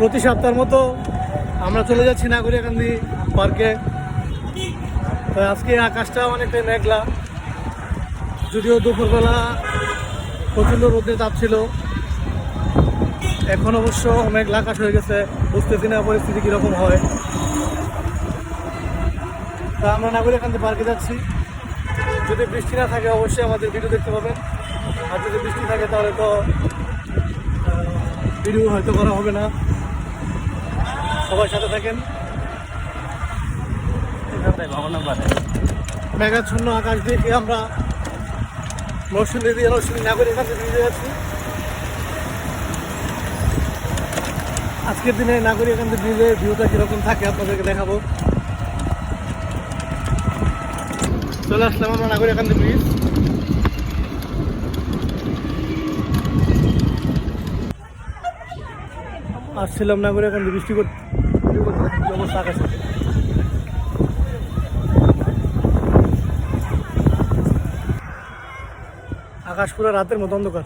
প্রতি সপ্তাহের মতো আমরা চলে যাচ্ছি নাগরিকান্দি পার্কে। তো আজকে আকাশটা অনেকটাই মেঘলা। যদিও দুপুরবেলা প্রচণ্ড রোদের তাপ ছিল। এখন অবশ্য মেঘলা আকাশ হয়ে গেছে। বুঝতেছি না পরিস্থিতি কীরকম হয়। তা আমরা নাগরিকান্দি পার্কে যাচ্ছি। যদি বৃষ্টি না থাকে অবশ্যই আমাদের ভিডিও দেখতে পাবেন। আর যদি বৃষ্টি থাকে তাহলে তো ভিডিও হয়তো করা হবে না। সবার সাথে থাকেন। মেঘাচ্ছন্ন আকাশ দেখে আমরা নরসিংদী দিয়ে নরসিংদী দিয়ে যাচ্ছি। আজকের দিনে নাগরিকান্দি ব্রিজের ভিউটা কীরকম থাকে আপনাদেরকে দেখাবো। চলে আসলাম আমরা নাগরিকান্দি ব্রিজ আসছিলাম নাগরিকান্দি বৃষ্টি করতে আকাশ পুরো রাতের মতো অন্ধকার।